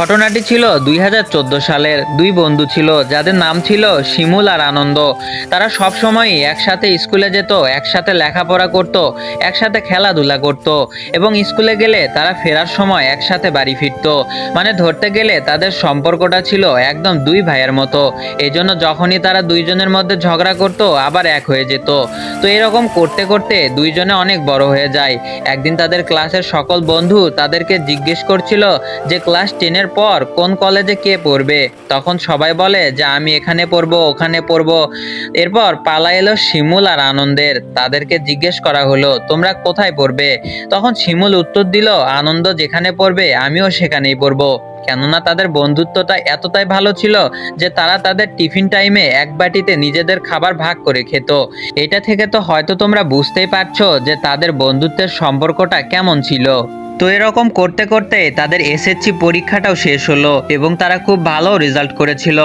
ঘটনাটি ছিল দুই হাজার চোদ্দ সালের। দুই বন্ধু ছিল, যাদের নাম ছিল শিমুল আর আনন্দ। তারা সব সময় একসাথে স্কুলে যেত, একসাথে লেখাপড়া করত, একসাথে খেলাধুলা করত এবং স্কুলে গেলে তারা ফেরার সময় একসাথে বাড়ি ফিরত। মানে ধরতে গেলে তাদের সম্পর্কটা ছিল একদম দুই ভাইয়ের মতো। এই জন্য যখনই তারা দুইজনের মধ্যে ঝগড়া করত, আবার এক হয়ে যেত। তো এরকম করতে করতে দুইজনে অনেক বড় হয়ে যায়। একদিন তাদের ক্লাসের সকল বন্ধু তাদেরকে জিজ্ঞেস করছিল যে, ক্লাস টেনের পর কোন কলেজে কে পড়বে? তখন সবাই বলে যে, আমি এখানে পড়ব, ওখানে পড়ব। এরপর পালা এলো শিমুল আর আনন্দের। তাদেরকে জিজ্ঞেস করা হলো, তোমরা কোথায় পড়বে? তখন শিমুল উত্তর দিল, আনন্দ যেখানে পড়বে, আমিও সেখানেই পড়ব। কেননা তাদের বন্ধুত্বটা এতটাই ভালো ছিল যে, তারা তাদের টিফিন টাইমে এক বাটিতে নিজেদের খাবার ভাগ করে খেত। এটা থেকে তো হয়তো তোমরা বুঝতেই পারছ যে, তাদের বন্ধুত্বের সম্পর্কটা কেমন ছিল। তো এরকম করতে করতে তাদের এসএসসি পরীক্ষাটাও শেষ হলো এবং তারা খুব ভালো রেজাল্ট করেছিল।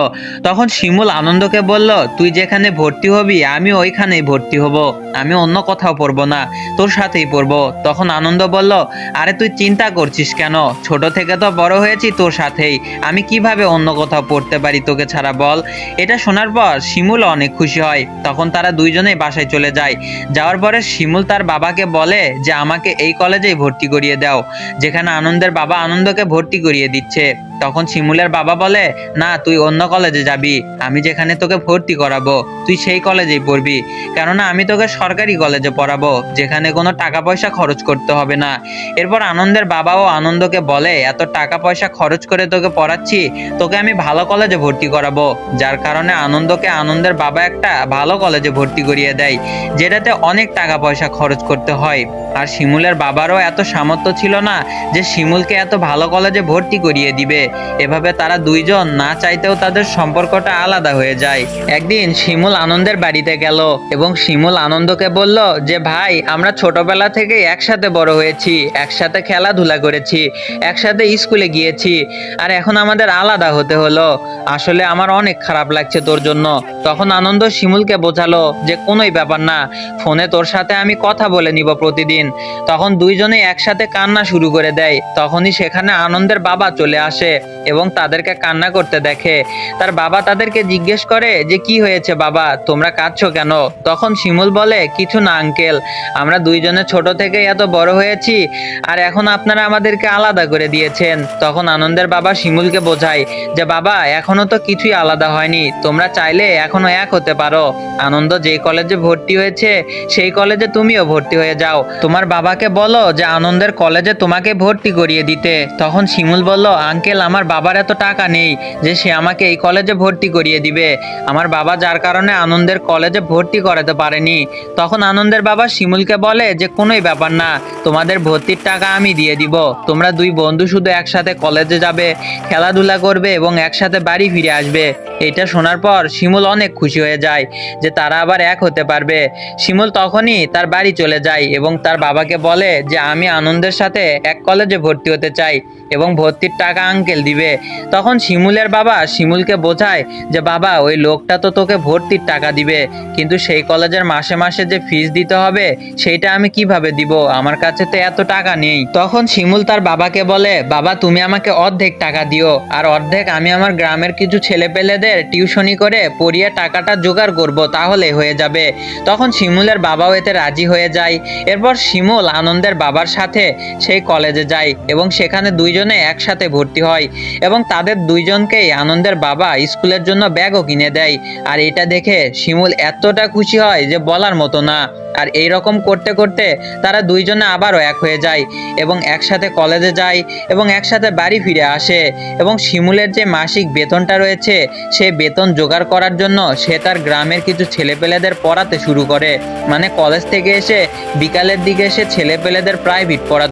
তখন শিমুল আনন্দকে বলল, তুই যেখানে ভর্তি হবি আমি ওইখানেই ভর্তি হব। আমি অন্য কোথাও পড়ব না, তোর সাথেই পড়ব। তখন আনন্দ বলল, আরে তুই চিন্তা করছিস কেন? ছোট থেকে তো বড় হয়েছি তোর সাথেই। আমি কীভাবে অন্য কোথাও পড়তে পারি তোকে ছাড়া বল? এটা শোনার পর শিমুল অনেক খুশি হয়। তখন তারা দুইজনেই বাসায় চলে যায়। যাওয়ার পরে শিমুল তার বাবাকে বলে যে, আমাকে এই কলেজেই ভর্তি করিয়ে দাও। যেখানে আনন্দের বাবা আনন্দকে ভর্তি করিয়ে দিচ্ছে। তখন শিমুলের বাবা বলে, না, তুই অন্য কলেজে যাবি। আমি যেখানে তোকে ভর্তি করাবো, তুই সেই কলেজেই পড়বি। কেননা, আমি তোকে সরকারি কলেজে পড়াবো, যেখানে কোনো টাকা পয়সা খরচ করতে হবে না। এরপর আনন্দের বাবাও আনন্দকে বলে, এত টাকা পয়সা খরচ করে তোকে পড়াচ্ছি, তোকে আমি ভালো কলেজে ভর্তি করাবো। যার কারণে আনন্দকে আনন্দের বাবা একটা ভালো কলেজে ভর্তি করিয়ে দেয়, যেটাতে অনেক টাকা পয়সা খরচ করতে হয়। আর শিমুলের বাবারও এত সামর্থ্য ছিল না যে শিমুলকে এত ভালো কলেজে ভর্তি করিয়ে দিবে। এভাবে তারা দুইজন না চাইতেও তাদের সম্পর্কটা আলাদা হয়ে যায়। একদিন শিমুল আনন্দের বাড়িতে গেল এবং শিমুল আনন্দকে বলল যে, ভাই, আমরা ছোটবেলা থেকে একসাথে বড় হয়েছি, একসাথে খেলাধুলা করেছি, একসাথে স্কুলে গিয়েছি, আর এখন আমাদের আলাদা হতে হলো। আসলে আমার অনেক খারাপ লাগছে তোর জন্য। তখন আনন্দ শিমুলকে বোঝালো যে, কোনোই ব্যাপার না, ফোনে তোর সাথে আমি কথা বলে নিব প্রতিদিন। তখন দুইজনে একসাথে কান্না শুরু করে দেয়। তখনই সেখানে আনন্দের বাবা চলে আসে। এবং তাদেরকে কান্না করতে দেখে। তার বাবা তাদেরকে জিজ্ঞেস করে যে, কি হয়েছে বাবা? তোমরা কাঁদছো কেন? তখন শিমুল বলে, কিছু না, আঙ্কেল। আমরা দুইজনে ছোট থেকে এত বড় হয়েছি আর এখন আপনারা আমাদেরকে আলাদা করে দিয়েছেন। তখন আনন্দের বাবা শিমুলকে বোঝায় যে, বাবা, এখনও তো কিছুই আলাদা হয়নি। তোমরা চাইলে এখনও এক হতে পারো। আনন্দ যে কলেজে ভর্তি হয়েছে, সেই কলেজে তুমিও ভর্তি হয়ে যাও। তোমার বাবাকে বলো যে, আনন্দের কলেজে তোমাকে ভর্তি করিয়ে দিতে। তখন শিমুল বলল, আঙ্কেল আমার বাবার এত টাকা নেই যে সে আমাকে এই কলেজে ভর্তি করিয়ে দিবে। আমার বাবা যার কারণে আনন্দের কলেজে ভর্তি করাতে পারেনি। তখন আনন্দের বাবা শিমুলকে বলে যে, কোনোই ব্যাপার না, তোমাদের ভর্তির টাকা আমি দিয়ে দিব। তোমরা দুই বন্ধু শুধু একসাথে কলেজে যাবে, খেলাধুলা করবে এবং একসাথে বাড়ি ফিরে আসবে। এটা শোনার পর শিমুল অনেক খুশি হয়ে যায় যে, তারা আবার এক হতে পারবে। শিমুল তখনই তার বাড়ি চলে যায় এবং তার বাবাকে বলে যে, আমি আনন্দের সাথে এক কলেজে ভর্তি হতে চাই এবং ভর্তির টাকা আঙ্কেল দিবে। তখন শিমুলের বাবা শিমুলকে বোঝায় যে, বাবা, ওই লোকটা তো তোকে ভর্তির টাকা দিবে, কিন্তু সেই কলেজের মাসে মাসে যে ফিস দিতে হবে, সেইটা আমি কীভাবে দিব? আমার কাছে তো এত টাকা নেই। তখন শিমুল তার বাবাকে বলে, বাবা, তুমি আমাকে অর্ধেক টাকা দিও, আর অর্ধেক আমি আমার গ্রামের কিছু ছেলেপেলেদের টিউশনি করে পড়িয়ে টাকাটা জোগাড় করব, তাহলে হয়ে যাবে। তখন শিমুলের বাবাও এতে রাজি হয়ে যায়। এরপর শিমুল আনন্দের বাবার সাথে সেই কলেজে যায় এবং সেখানে দুইজনে একসাথে ভর্তি হয়। এবং তাদের দুইজনকেই আনন্দের বাবা স্কুলের জন্য ব্যাগও কিনে দেয়। আর এটা দেখে শিমুল এতটা খুশি হয় যে বলার মতো না। আর এই রকম করতে করতে তারা দুইজনে আবারও এক হয়ে যায় এবং একসাথে কলেজে যায় এবং একসাথে বাড়ি ফিরে আসে এবং শিমুলের যে মাসিক বেতনটা রয়েছে, সে বেতন জোগাড় করার জন্য সে তার গ্রামের কিছু ছেলেপেলেদের পড়াতে শুরু করে। মানে কলেজ থেকে এসে বিকালের দিকে এসে ছেলেপেলেদের প্রাইভেট পড়া